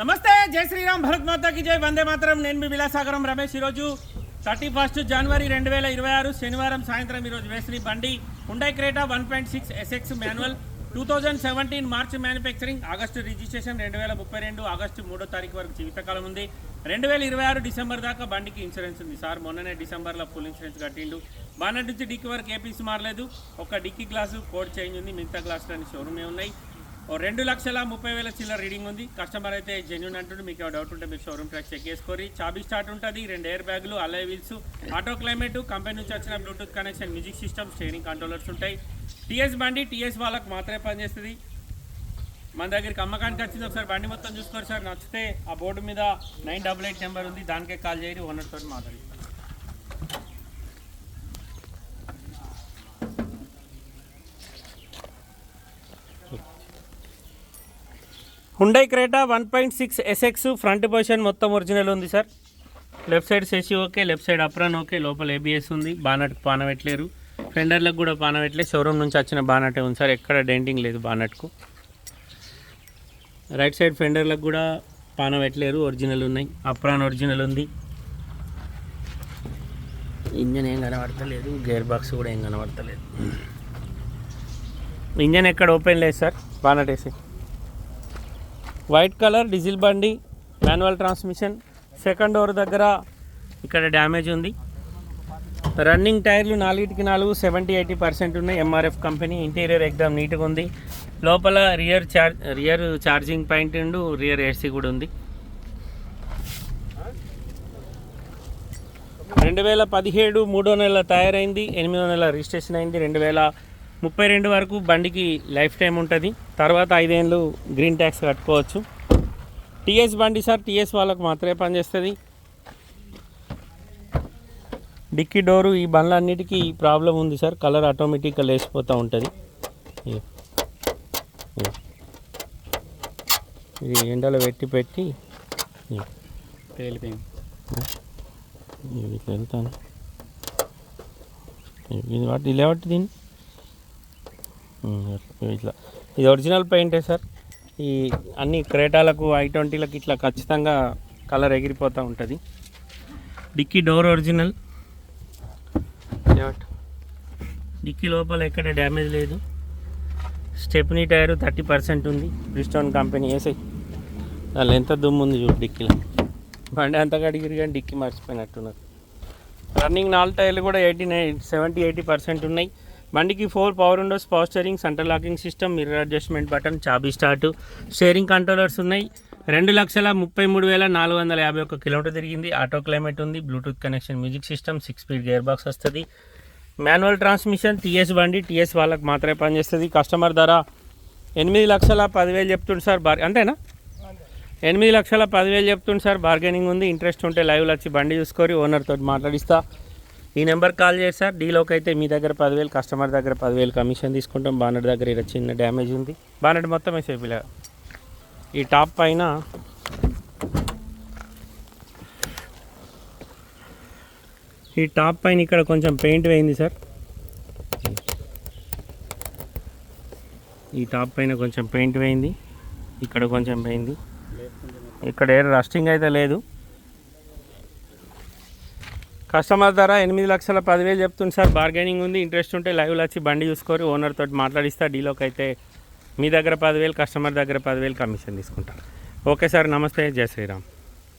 నమస్తే జై శ్రీరామ్ భరత్ మాతాకి జై వందే మాత్రం. నేను మీ విలాసాగరం రమేష్. ఈరోజు థర్టీ ఫస్ట్ జనవరి రెండు వేల ఇరవై ఆరు శనివారం సాయంత్రం ఈరోజు వేసిన బండి. Hyundai Creta one point six SX manual two thousand seventeen March manufacturing August registration రెండు వేల ముప్పై రెండు ఆగస్టు మూడో తారీఖు వరకు జీవితకాలం ఉంది. రెండు వేల ఇరవై ఆరు డిసెంబర్ దాకా బండికి ఇన్సూరెన్స్ ఉంది సార్. మొన్ననే డిసెంబర్లో ఫుల్ ఇన్సూరెన్స్ కట్టిండు. బానట్ నుంచి డిక్కి వరకు ఏ పీస్ మారలేదు. ఒక డిక్కీ గ్లాసు కోడ్ చేంజ్ ఉంది. మిగతా గ్లాసులు షోరూమే ఉన్నాయి. రెండు లక్షల ముప్పై వేల చిల్లర రీడింగ్ ఉంది. కస్టమర్ అయితే జెన్యున్ అంటుండే మీకు డౌట్ ఉంటే మీరు షోరూమ్ ట్రాక్ చెక్ చేసుకోరి చాబీ స్టార్ట్ ఉంటుంది రెండు ఎయిర్ బ్యాగులు alloy wheels auto climate company నుంచి వచ్చిన Bluetooth connection music system steering controllers ఉంటాయి. టీఎస్ బండి టీఎస్ వాళ్ళకి మాత్రమే పనిచేస్తుంది. మన దగ్గరికి అమ్మకానికి వచ్చింది ఒకసారి బండి మొత్తం చూసుకోరు సార్. నచ్చితే ఆ బోర్డు మీద నైన్ డబల్ ఎయిట్ నెంబర్ ఉంది. దానికే కాల్ చేయరు ఓనర్ తోటి మాట్లాడి Hyundai Creta one point six SX front position మొత్తం ఒరిజినల్ ఉంది sir left side సెసి okay left side apron okay లోపల ఏబిఎస్ ఉంది. బానట్కి పానబెట్టలేరు ఫెండర్లకు కూడా పానబెట్టలేదు షోరూమ్ నుంచి వచ్చిన బానటే ఉంది సార్ ఎక్కడ డెంటింగ్ లేదు బానట్కు. రైట్ సైడ్ ఫెండర్లకు కూడా పానబెట్టలేరు ఒరిజినల్ ఉన్నాయి. అప్రాన్ ఒరిజినల్ ఉంది. ఇంజన్ ఏం కనబడతలేదు. గేర్ బాక్స్ కూడా ఏం కనబడతలేదు. ఇంజన్ ఎక్కడ ఓపెన్ లేదు సార్ బానట్ వేసి వైట్ కలర్ డీజిల్ బండి మాన్యువల్ ట్రాన్స్మిషన్. సెకండ్ డోర్ దగ్గర ఇక్కడ డ్యామేజ్ ఉంది. రన్నింగ్ టైర్లు నాలుగిటికి నాలుగు సెవెంటీ ఎయిటీ పర్సెంట్ ఉన్నాయి. ఎంఆర్ఎఫ్ కంపెనీ ఇంటీరియర్ ఎగ్జామ్ నీట్గా ఉంది. లోపల rear charge rear charging point ఉండు రియర్ ఏసీ కూడా ఉంది. రెండు వేల పదిహేడు మూడో నెల తయారైంది ఎనిమిదో నెల రిజిస్ట్రేషన్ అయింది రెండు వేల ముప్పై రెండు వరకు బండికి లైఫ్ టైం ఉంటుంది. తర్వాత ఐదేళ్ళు గ్రీన్ ట్యాక్స్ కట్టుకోవచ్చు. టీఎస్ బండి సార్ టీఎస్ వాళ్ళకు మాత్రమే పనిచేస్తుంది. డిక్కీ డోరు ఈ బండ్లన్నిటికీ ప్రాబ్లం ఉంది సార్. కలర్ ఆటోమేటిక్గా లేచిపోతూ ఉంటుంది. ఇది ఎండలో పెట్టి పెట్టి. పేలిపోయింది. వెళ్తాను. ఇది వాటి ఇలా వాటి దీన్ని? ఇట్లా. ఇది ఒరిజినల్ పెయింటే సార్. ఈ అన్ని క్రేటాలకు ఐ ట్వంటీలకు ఇట్లా ఖచ్చితంగా కలర్ ఎగిరిపోతూ ఉంటుంది. Dicky door original. డిక్కీ లోపల ఎక్కడ డ్యామేజ్ లేదు. స్టెప్నీ టైర్ థర్టీ పర్సెంట్ ఉంది. బ్రిస్టోన్ కంపెనీ వేసాయి దానిలో ఎంత దుమ్ము ఉంది చూడు డిక్కీలో. బండి అంతా కడిగిరి కానీ డిక్కీ మర్చిపోయినట్టున్నారు. రన్నింగ్ నాలుగు టైర్లు కూడా eighty nine seventy eighty percent ఉన్నాయి. బండికి four power windows power steering centre locking system mirror adjustment button చాబీ start steering controllers ఉన్నాయి. రెండు లక్షల ముప్పై మూడు వేల నాలుగు వందల యాభై ఒక్క కిలోమీటర్ తిరిగింది. ఆటో క్లైమేట్ ఉంది. Bluetooth connection music system six speed gear box వస్తుంది. మాన్యువల్ ట్రాన్స్మిషన్ టీఎస్ బండి టీఎస్ వాళ్ళకి మాత్రమే పనిచేస్తుంది. కస్టమర్ ధర ఎనిమిది లక్షల పదివేలు చెప్తుంది సార్ బార్ అంతేనా? ఎనిమిది లక్షల పదివేలు చెప్తుంది సార్ బార్గెనింగ్ ఉంది. ఇంట్రెస్ట్ ఉంటే లైవ్లో వచ్చి బండి చూసుకొని ఓనర్తో మాట్లాడిస్తా. ఈ నెంబర్ కాల్ చేశారు డీలోకి అయితే మీ దగ్గర పదివేలు కస్టమర్ దగ్గర పదివేలు కమిషన్ తీసుకుంటాం. బానట్ దగ్గర ఇక్కడ చిన్న డ్యామేజ్ ఉంది. బానర్ మొత్తం వేసేపిల్ల ఈ టాప్ పైన ఈ టాప్ పైన ఇక్కడ కొంచెం పెయింట్ వేయింది సార్. ఈ టాప్ పైన కొంచెం పెయింట్ వేయింది. ఇక్కడ కొంచెం పోయింది ఇక్కడ ఏ రస్టింగ్ అయితే లేదు. కస్టమర్ ధర ఎనిమిది లక్షల పదివేలు చెప్తుంది సార్. బార్గెనింగ్ ఉంది ఇంట్రెస్ట్ ఉంటే లైవ్లో వచ్చి బండి చూసుకొని ఓనర్ తోటి మాట్లాడిస్తా డీలోకి అయితే మీ దగ్గర పదివేలు కస్టమర్ దగ్గర పదివేలు కమిషన్ తీసుకుంటారు. ఓకే సార్ నమస్తే జై శ్రీరామ్.